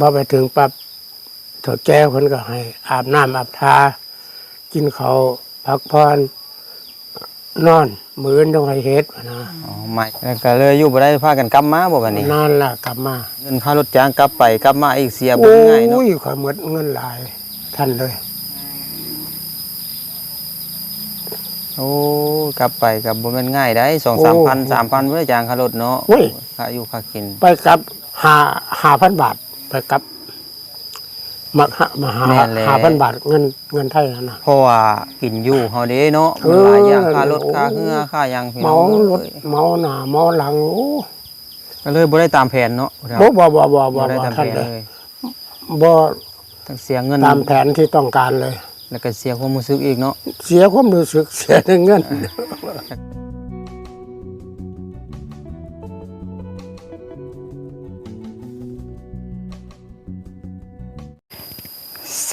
บ่ไปถึงปั๊บเถอแก้วเพิ่นก็ให้ อาบน้ำอาบทา กินเขาวพักผ่อนนอนมื้อนต้องให้เฮ็ดนะอ๋อไม่แล้วก็เลยอยู่บ่ได้พากันกลับมาบ่บัดนี้นอนละกลับมาเงินค่ารถจ้างกลับไปกลับมาอีกเสียบ่โอ้ง่ายเนาะยขอยหมดเงินหลายท่านเลย โอ้กลับไปกับบ่แม่นง่ายได้2โอ้3,000 3,000บ่ได้จ้างค่ารถเนาะโอ้ยค่าอยู่ค่ากิน ไปกลับหาหาพันบาท ไปกลับมาหามาหาแม่นแล้ว หาพันบาทเงินเงินไทยนั่นนะ เพราะว่ากินอยู่เฮาเด้เนาะเอมันอ หลายอย่างค่ารถโอ้ค่าเรือค่าหยังพี่เมาน้องรถเมาหน้าเมาหลังโอ้ก็เลยบ่ได้ตามแผนเนาะบ่บ่บ่บ่บ่บ่ได้บ่ตามแผท่านนเลยเลยบ่ทั้งเสียเงินตามแผนที่ต้องการเลย แล้วก็เสียความรู้สึกอีกเนาะ เสียความรู้สึกเสียเงิน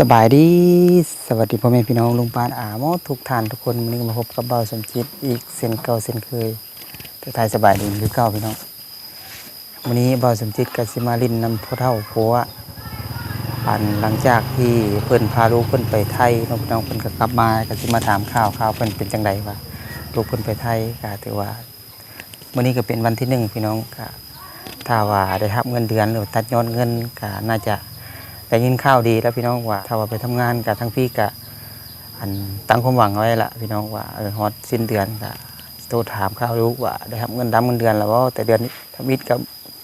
สบายดี สวัสดีพ่อแม่พี่น้องลุงปานอาหมอทุกท่านทุกคนวันนี้มาพบกับเบาสมจิตอีกเส้นเก่าเส้นเคยทักทายสบายดีคือเก่าพี่น้องวันนี้เบาสมจิตกับสิมาลินนำพ่อเท่าผัวอันหลังจากที่เพิ่อนพาลูกเพิ่อนไปไทยน้องพี่น้องเพิ่อนก็กลับมาก็สิมาถามข่าวข่าวเพิ่อนเป็นจังไดวะลูกเพิ่อนไปไทยก็ถือว่าวันนี้ก็เป็นวันที่หนึ่งพี่น้องก็ถ้าว่าได้รับเงินเดือนหรือตัดยอดเงินก็น่าจะ ได้ยินข่าวดีแล้วพี่น้องว่าถ้าว่าไปทำงานกับทั้งพี่กะอันตั้งความหวังไว้ละพี่น้องว่าเออฮอดสิ้นเดือนกะโทรถามข่าวลูกว่าได้รับเงินดำเงินเดือนแล้วว่าแต่เดือนนี้ทำอิดกับ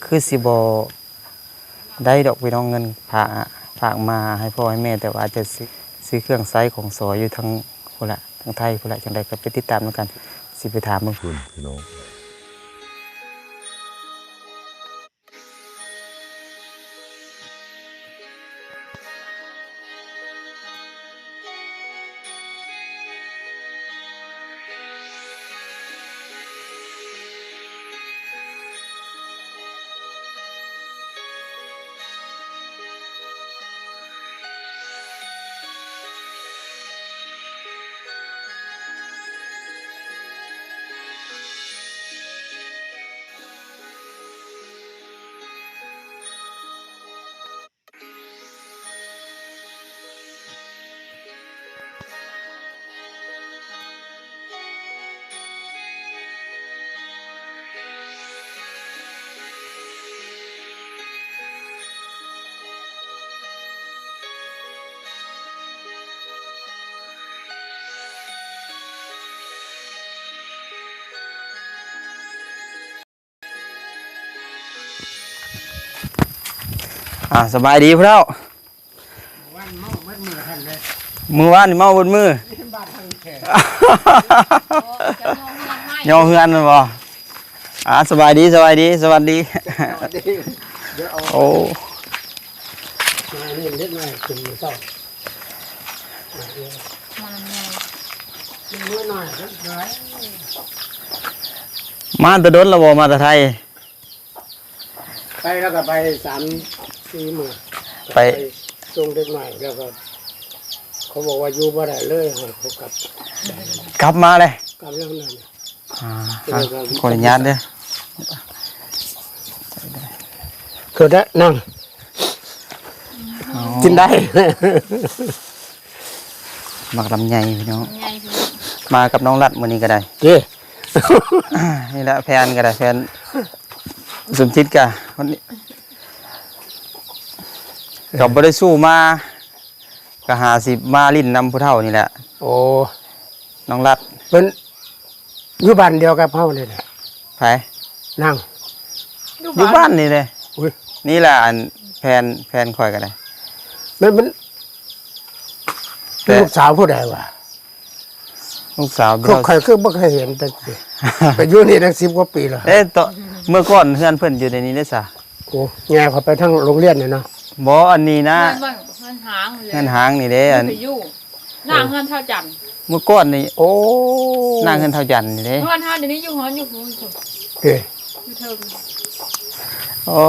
คือสิบได้ดอกพี่น้องเงินฝากฝากมาให้พ่อให้แม่ แต่ว่าจะซื้อเครื่องไซส์ของสอยอยู่ทั้งคนละทั้งไทยคนละจังใดก็ไปติดตามแล้วกันสิไปถามมึงคุณพี่น้อง อ่าสบายดีพี่เท่าวันเมาเมื่อมือท่านเลยมือว่านนี่เมาบนมือ บ้านทางแขกยอเฮือนมันบ่อ่าสบายดีสบายดีสวัสดี เดี๋ยวเอาโอ้มานี่เล็กน้อยขึ้นมือเศร้ามือหน่อยเล็กน้อยมาแตะดนและบ่มาแตะไทยไปแล้วก็ไปสาม สี่มือไป ส่งเด็กหน่อยแล้วก็เขาบอกว่าอยู่บ่ได้เลยให้เขากลับกลับมาเลยกลับเรื่องนั้นอ่าขออนุญาตเด้อคือได้นั่งอ๋อกินได้หมักลำไยพี่น้องไงพี่มากับน้องรัดมื้อนี้ก็ได้ เจ้นี่แหละแฟนก็ได้แฟนสมจิตกะวันนี้ ก็บ่ได้สู้มาก็หาสิมาลิ้นนำผู้เฒ่านี่แหละโอ้น้องรัดเป็นอยู่บ้านเดียวกับเฮาเลยนะไผนั่ง อยู่บ้านนี่เลยอุ้ยนี่แหละอันแฟนแฟนข่อยก็ได้มันมันแต่ ลูกสาวผู้ใดวะลูกสาวก็ใครคือบ่เคยเห็นแต่สิไปอยู่นี่ตั้ง10กว่าปีแล้วเอ๊ะตอนเมื่อก่อนเพื่อนเพิ่นอยู่ในนี้ได้ซะโอ้แง่เขาไปทั้งโรงเรียนเนี่ยเนาะ บ่อันนี้นะเงินบ้างเงินหางเลยเงินหางนี่เด้อันไปอยู่นางเงินเท่าจันทร์เมื่อก่อนนี่โอ้นางเงินเท่าจันทร์นี่เด้เงินเท่าเดี๋ยวนี้อยู่หอนอยู่หูอยู่เอ้ยอยู่เทิงโอ้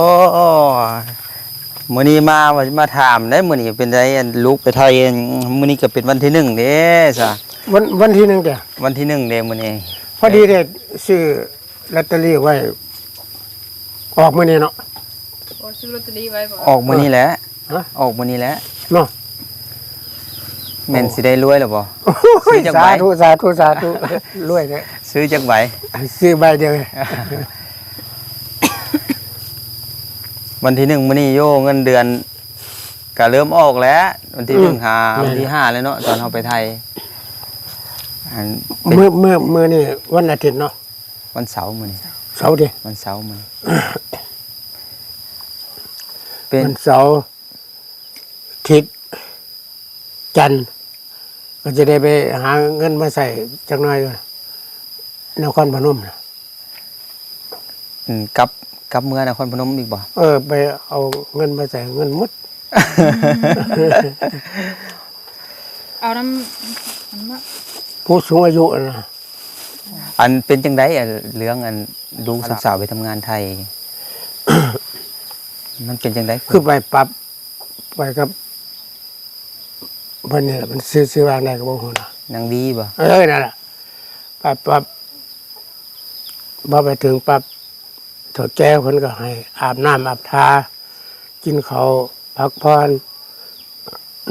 มื้อนี้มาว่าสิมาถามได้มื้อนี้เป็นไดอันลูกไปไทยอันมื้อนี้ก็เป็นวันที่หนึ่งเด้ซะวันวันที่หนึ่งเดียววันที่หนึ่งเด้มื้อนี้พอดีได้ซื้อลอตเตอรี่ไว้ ออกมื้อนี้เนาะ ออซื้อลอตเตอรี่ไว้บ่ออกมื้อนี้แหละฮะ ออกมื้อนี้แหละเนาะแม่นสิได้รวยแล้วบ่ ซื้อจากสาใบธุสาธุสาธุรวยเลยซื้อจักใบซื้อใบเดียววันที่หนึ่งมื้อนี้โยเงินเดือนก็เริ่มออกแล้ว วันที่หนึ่งหาวันที่ห้าเลยเนาะตอนเราไปไทยอันเป็นเมื่อเมื่อเมื่อนี่วันอาทิตย์เนาะวันเสาร์มื้อนี้เสาร์ดิวันเสาร์มื้อนี้ เป็นวันเสาร์อาทิตย์จันทร์ก็จะได้ไปหาเงินมาใส่จักหน่อยด้วยนครพนมนะอืมกลับกลับเมืองนครพนมอีกบ่เออ ไปเอาเงินมาใส่เงินหมด เอาน้ำอันมาผู้สูงอายุนะอันเป็นจังไดอะเรื่องอันลูกสาวๆไปทำงานไทย มันเป็นจังไดคือไปปรับไปกับวันนี้แหละมันซื้อซื้อวางได้กับพวกนะนางดีบ่เออนั่นแหละปรับปรับพอไปถึงปรับถอดแก้วคนก็ให้ อาบน้ำอาบทากินเขาวพักผ่อน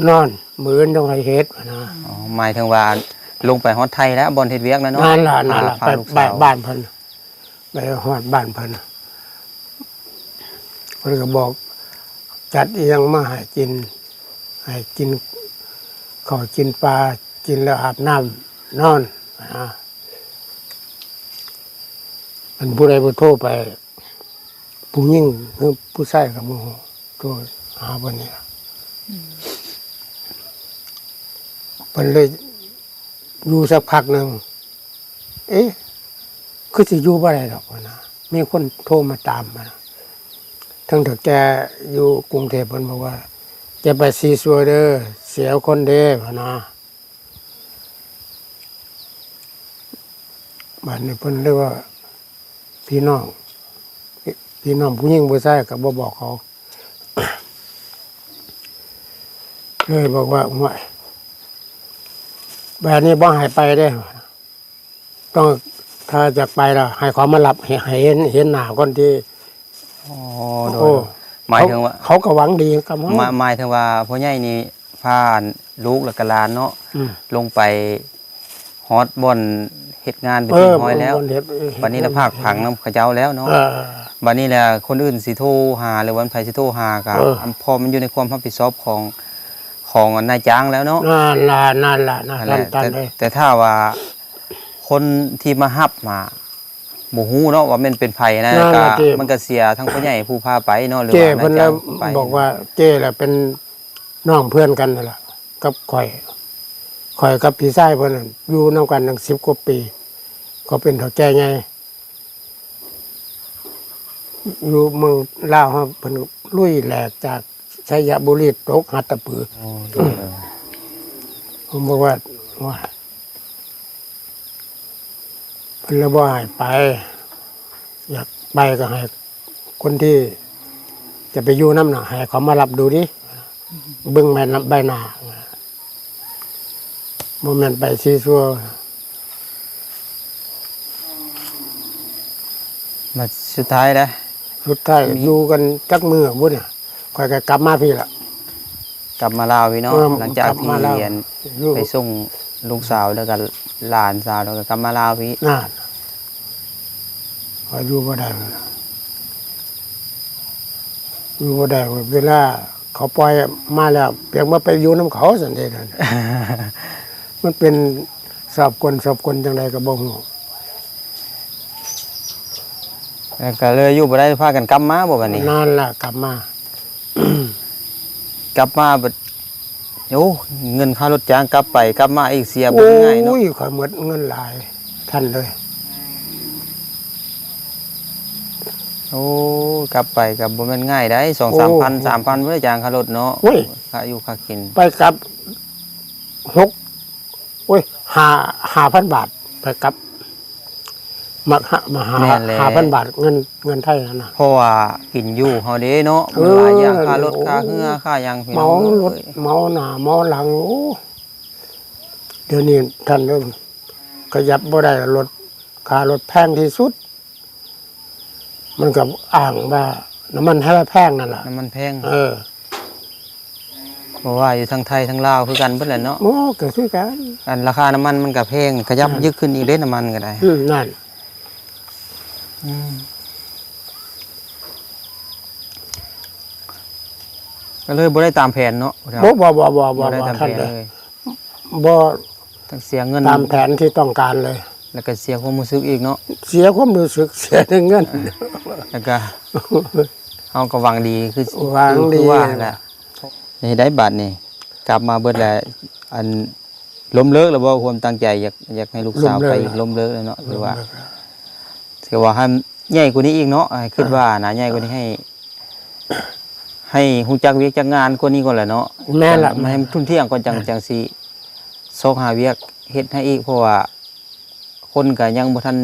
นอนมืออนต้องให้เฮ็ดนะอ๋อหมายถึงว่าลงไปฮอดไทยแล้วบอลเฮ็ดเวียกแล้วเนาะนั่นล่ะนั่นล่ะพาไปลูกบ้าสานวบ้านเพิ่นไปหอดบ้านเพิ่น เพิ่นก็บอก จัดอิหยังมาให้กินให้กินข้าวกินปลากินแล้วอาบน้ำนอนนะมันผู้ใดผู้โทรไปผู้ยิ่งหรือผู้ชายกับโมโหโทรหาเพิ่นนี่ล่ะเพิ่นเลยอยู่สักพักหนึ่งเอ๊ะคือสิอยู่บ่ได้ดอกวะนะมีคนโทรมาตามมานะ ทั้งถ้าแกอยู่กรุงเทพเพิ่นบอกว่าจะไปซีซัวเด้อเสียวคนเด้อพนะบัดนี้เพิ่นเรียกว่า พี่น้องพี่น้องผู้หญิงผู้ชายก็บ่บอกเขาเลยบอกว่าห่วยแบบนี้บ่ใหายไปได้ ต้องถ้าจะไปล้วให้เขามารับให้เห็นเห็นหน้าคนที่ อ๋อโดโอ้ยหมายถึงว่าเขเขาก็หวังดีกับเขาหมายหมายถึงว่าพ่อใหญ่นี่พาลูกและกหลานเนาะอืมลงไปฮอตบอนเฮ็ดงานเป็นเอที่อห้อยแล้วมันเห็นวันนี้ละภาคผังน้ำเขาเจ้าแล้วเนาะเออวันนี้แหละคนอื่นสิโทรหาหรือวันไผสิโทรหากับเออพอมันอยู่ในความรับผิดชอบของของนายจ้างแล้วเนาะนั่นล่ะนั่นล่ะนั่นนั่นแหละตันแต่เลยแต่ถ้าว่าคนที่มาฮับมา บ่ฮู้เนาะว่ามันเป็นไผนะก็มันก็เสียทั้งผู้ใหญ่ผู้พาไปเนาะหรือเจ้ว่าเพิ่นนายแล้จ้าวงไปบอกว่าเจ้แหละเป็นน้องเพื่อนกันนั่นแหละกับข่อยข่อยกับพี่ชายเพิ่นนะอยู่นำกันตั้งสิบกว่าปี ก็เป็นเฒ่าแก่ไงอยู่เมืองลาวครับเพิ่นลุยแหลกจากชัยบุรีตกหัตถปือ โอ้โดยผมบอกว่าว่า เพิ่นเลยบ่ให้ไป อยากไปก็ให้คนที่จะไปอยู่น้ำหน่ะให้เขามารับดูดิเบิ่งใบหน้าใบหน้าโมเมนต์ไปซีซัวมาสุดท้ายแล้วสุดท้ายอยู่กันจักมือบุญเนี่ยคอยก็กลับมาพี่ละกลับมาลาวพี่เนาะเออหลังจากกลับที่มาลาวเรียนอยู่ไปส่งลูกสาวแล้วก็หลานสาวแล้วก็กลับมาลาวพี่น่า คอยอยู่บ่ได้มันน่ะอยู่บ่ได้เวลาเขาปล่อยมาแล้วเพียงมาไปอยู่น้ำเขาสันเดนั่นมันเป็นสอบกลสอบกลจังไดก็บ่ฮู้แล้วก็เลยอยู่บ่ได้พากันกลับมาบ่บัดนี้นานละกลับมากลับมาบัดโอ้เงินค่ารถจ้างกลับไปกลับมาอีกเสียบ่โอ้ง่ายเนาะยข่อยหมดเงินหลายท่านเลย โอ้กลับไปกับบ่แม่นง่ายได้2โอ้3,000 3,000บ่ได้จ้างค่ารถเนาะโอ้ย ค่าอยู่ค่ากินไปกลับหกโอ้ยห้าห้าพันบาท ไปกลับมาหามาหาแม่นแล้วห้าพันบาทเงินเงินไทยนั่นนะเพราะว่ากินอยู่เฮาเด้เนาะเอมันอหลายอย่างค่ารถโอ้ค่าเหือค่าหยังพี่เมาน้องรถเมาหน้าเมาหลังโอ้เดี๋ยวนี้ท่านเริ่มขยับบ่ได้รถค่ารถแพงที่สุด มันกับอ้างว่าน้ำมันให้แพงนั่นแหละน้ำมันแพงเออเพราะว่าอยู่ทั้งไทยทั้งลาวคือกันเบิดแหละเนาะโอ้เกิดขึ้นกันอันราคาน้ำมันมันก็แพงขยับยึกขึ้นอีกเด้น้ำมันก็ได้อืมนั่นก็เลยบ่ได้ตามแผนเนาะบ่บ่บ่บ่บ่บ่ได้บ่ตามท่านแผนเลยเลยบ่ทั้งเสียเงินตามแผนที่ต้องการเลย แล้วก็เสียความรู้สึกอีกเนาะเสียความรู้สึกเสียเงินแล้วก็เฮาก็หวังดีคือหวังดีคือว่าแหละนี่ได้บัตรนี่กลับมาเบิดแล้วอันล้มเลิกแล้วบ่ความตั้งใจอยากอยากให้ลูกสาวไปล้มเลิกแล้วเนาะคือว่าถือว่าให้ใหญ่กว่านี้อีกเนาะให้คิดว่านะใหญ่กว่านี้ให้ ให้ฮู้จักเวียกจักงานกว่านี้ก่อนแหละเนาะแม่นละมันให้มันทุนเที่ยงก่อนจังจังสิซอกหาเวียกเฮ็ดให้อีกเพราะว่า คนก็ยังบ่ทัน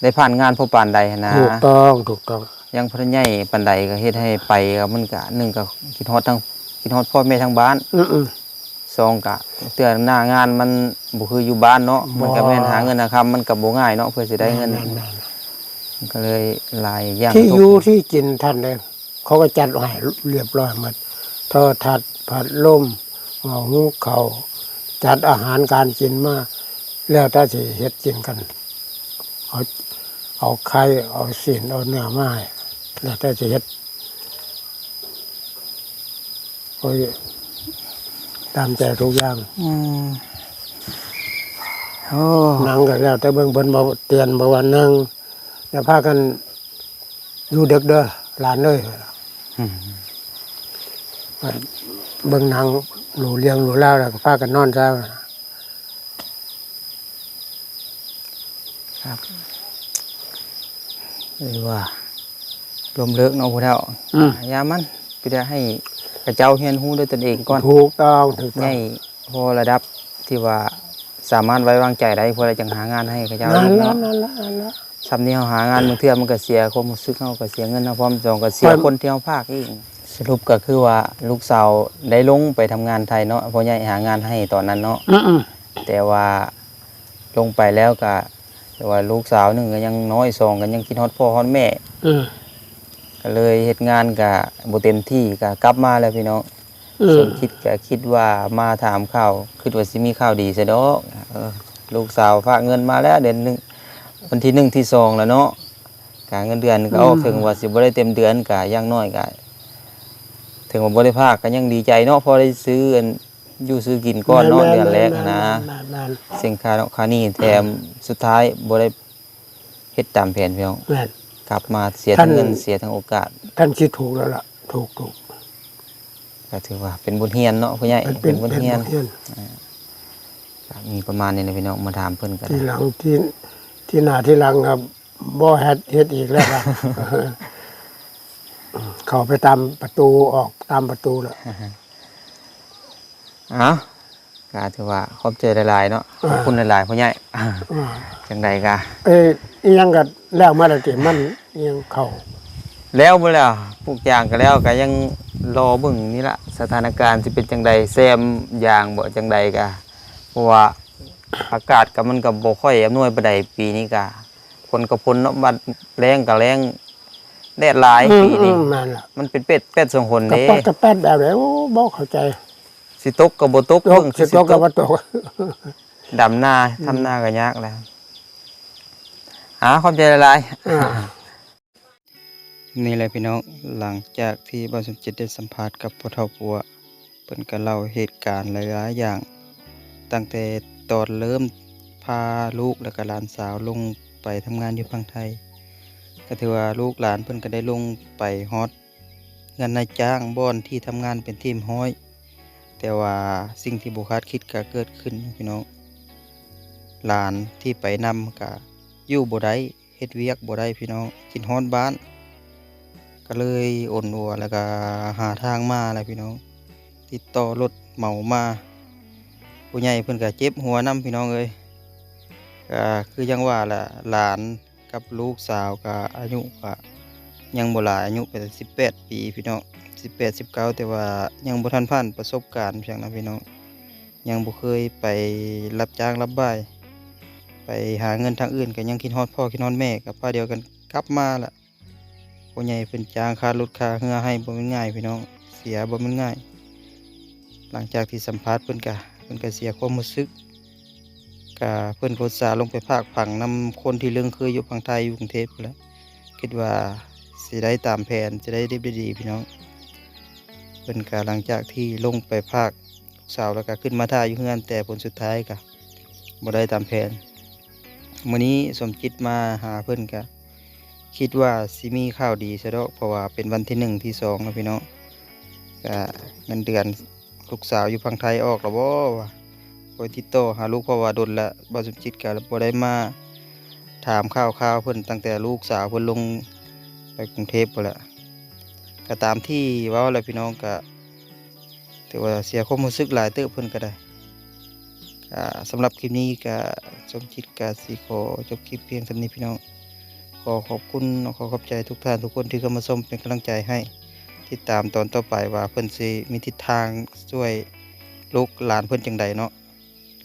ได้ผ่านงานพอปานใดหั้นนะถูกต้องถูกต้องยังบ่ทันใหญ่ปานใดก็เฮ็ดให้ไปก็มันก็หนึ่งก็คิดฮอดทั้งคิดฮอดพ่อแม่ทางบ้านอืมอืมสองก็เตือนหน้างานมันบ่คืออยู่บ้านเนาะมันก็บ่ แม่นหาเงินนะครับมันก็บ่ง่ายเนาะเพื่อสิได้เงินนั่นนั่นมันก็เลยหลายอย่างที่กระทบอยู่ที่กินท่านเลยเขาก็จัดไว้เรียบร้อยหมดโทอทัดผัดลมหม้อหุงเขาวจัดอาหารการกินมา แล้วถ้าสิเฮ็ดกินกัน เอาเอาไข่เอาสินเอาเนื้อมาให้แล้วถ้าสิเฮ็ดโอ้ยตามใจทุกอย่างอืมโอ้หนังก็แล้ว แต่เบิ่งเพิ่นบ่เตือนบ่ว่านั่งอย่าพากันอยู่ดึกเด้อหลานเอ้ยอืมมันเบิ่งหนังหลูเลี้ยงหลูเล่าแล้วก็พากันนอนซะ หรือว่าลมเลิกเนาะพวกเท่าอืมยามันก็จะให้กระเจ้าเฮียนฮู้ด้วยตนเองก่อนถูกต้องถูกต้อให้งพอระดับที่ว่าสามารถไว้วางใจได้พอเราจังหางานให้กระเจ้านั่นละเนาะนั่นละนั่นละซ้ำนี้เฮาหางานบางเทื่อมันก็เสียความรู้สึกเฮาก็เสียเงินเฮาพร้อมจองก็เสียมันคนที่เฮาภาคอีกสรุปก็คือว่าลูกสาวได้ลงไปทำงานไทยเนาะพ่อใหญ่หางานให้ตอนนั้นเนาะอืมอืมแต่ว่าลงไปแล้วก็ แต่ว่าลูกสาวหนึ่งก็ยังน้อยสองก็ยังคิดฮอดพ่อฮอดแม่อืมก็เลยเฮ็ดงานก็บ่เต็มที่ก็กลับมาแล้วพี่น้องอืสมมคิดก็คิดว่ามาถามข่าวคิดว่าสิมีข่าวดีซะดอกเออลูกสาวฝากเงินมาแล้วเดือนหนึงวันที่หนึ่งที่สองแล้วเนาะกเงินเดือนก็ออกถึงว่าสิบ่ได้เต็มเดือนก็อย่างน้อยก็ถึงว่าบ่ได้ภาคก็ยังดีใจเนาะพอได้ซื้ออัน อยู่ซื้อกินก่อนเนาะเดือนแรกนะแม่นแม่นสินค้าเนาะค่านี่แถมสุดท้ายบ่ได้เฮ็ดตามแผนพี่น้องแม่น กลับมาเสียท่าทั้นงเงินเสียทั้งโอกาสท่านคิดถูกแล้วล่ะ ถูกถูกก็ถือว่าเป็นบทเรียนเนาะพ่อใหญ่มันเป็เป็นนบทเป็นเรียนบทเรียนก็มีประมาณนี้นะพี่น้องมาถามเพิ่นกันที่หลังที่ที่หน้าที่หลังครับบ่เฮ็ดเฮ็ดอีกแล้วครับเข้าไปตามประตูออกตามประตูแล้วเอ้าก็ถือว่าขอบใจหลายๆเนาะขอบคุณหลายๆพ่อใหญ่อ่าจังใดก็เอ้ยอิหยังก็แล้วมาแล้วติมันอิหยังเข้าแล้วบ่แล้วพวกอย่างก็แล้วก็ยังรอเบิ่งนี่ละสถานการณ์สิเป็นจังใดแซมอย่างบ่จังใดก็เพราะว่าอากาศก็มันก็บ่ค่อยอำนวยปานใดปีนี้ก็คนก็พ้นเนาะบัดแรงก็แรงแดดหลายปีนี้อืมนั่นล่ะมันเป็นเป็ดเป็ดสองคนกระเด้ป๊อกกระแป๊ดแบบไหนโอ้บ่เข้าใจ สิตกกับบ่ตกตกเบิ่งสิตกก็บ่ตกดำหน้าทำหน้าก็ยากแล้วหาความใจละลายอ่านี่แหละพี่น้องหลังจากที่บ้านสมจิตได้สัมภาษณ์กับพ่อเฒ่าปัวเพิ่นก็เล่าเหตุการณ์หลายๆอย่าง ตั้งแต่ตอนเริ่มพาลูกและก็หลานสาวลงไปทำงานอยู่พังไทย ก็ถือว่าลูกหลานเพิ่นก็ได้ลงไปฮอดงานนายจ้างบ่อนที่ทำงานเป็นทีมห้อย แต่ว่าสิ่งที่บุคาดคิดก็เกิดขึ้นพี่น้องหลานที่ไปนำก็อยู่บ่ได้เฮ็ดเวียกบ่ได้พี่น้องกินฮ้อนบ้าน ก็เลยอ่อนอัวแล้วก็หาทางมาแหละพี่น้อง ติดต่อรถเหมามาผู้ใหญ่เพิ่นก็เจ็บหัวนํพี่น้องเอ้ยก็คือยังว่าแหละหลานกับลูกสาวก็อายุก็ยังบ่หลายอายุเป็น18 ปีพี่น้อง 18 19แต่ว่ายังบ่ทันผ่านประสบการณ์เพียงนะพี่น้องยังบ่เคยไปรับจ้างรับบ่าย ไปหาเงินทางอื่นก็ยังคิดฮอดพ่อคิดฮอดแม่กับป้าเดียวกันกลับมาละพ่อใหญ่เพิ่นจ้างค่ารถค่าเรือให้บ่ม่นง่ายพี่น้องเสียบ่ม่นง่าย หลังจากที่สัมภาษณ์เพิ่นกะเพิ่นก็เสียความรู้สึกกะเพิ่นก็อุตสาลงไปภาคผังนำคนที่เรื่องเคยอยู่ฝั่งไทยอยู่กรุงเทพแล้วคิดว่าสิได้ตามแผนจะได้ดีดีพี่น้อง เพิ่นกะหลังจากที่ลงไปภาคลูกสาวแล้วก็ขึ้นมาท่าอยู่เฮือนแต่ผลสุดท้ายกะบ่ได้ตามแผนมื้อนี้สมจิตมาหาเพิ่อนกะคิดว่าสิมีข่าวดีซะดอกเพราะว่าเป็นวันที่หนึ่งที่สองแล้วพี่น้องกะเงินเดือนลูกสาวอยู่ฝั่งไทยออกแล้วบ่วะคอยติดต่อหาลูกเพราะว่าดนละบ่สมจิตกันบ่ได้มาถามข่าวข่าวเพิ่อนตั้งแต่ลูกสาวเพิ่อนลงไปกรุงเทพพุ่นละ ก็ตามที่ว้าแหละพี่น้องก็ถือว่าเสียความรู้สึกหลายเติบเพิ่นก็ได้ก็สำหรับคลิปนี้ก็สมจิตก็สิขอจบคลิปเพียงเท่านี้พี่น้อง ขอขอบคุณขอขอบใจทุกท่านทุกคนที่เข้ามาชมเป็นกำลังใจให้ติดตามตอนต่อไปว่าเพิ่นสิมีทิศทางช่วยลูกหลานเพิ่นจังใดเนาะ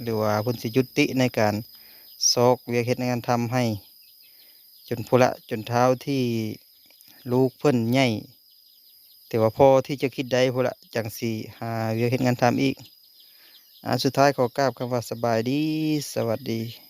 หรือว่าเพิ่นสิยุติในการซอกเวียกเฮ็ดในการทำให้ จนพุละจนเท้าที่ลูกเพิ่นใหญ่ แต่ว่าพอที่จะคิดได้พุละจังสีหาเวียกเห็นงานทำอีกอ่าสุดท้ายขอกราบคำว่าสบายดี สวัสดี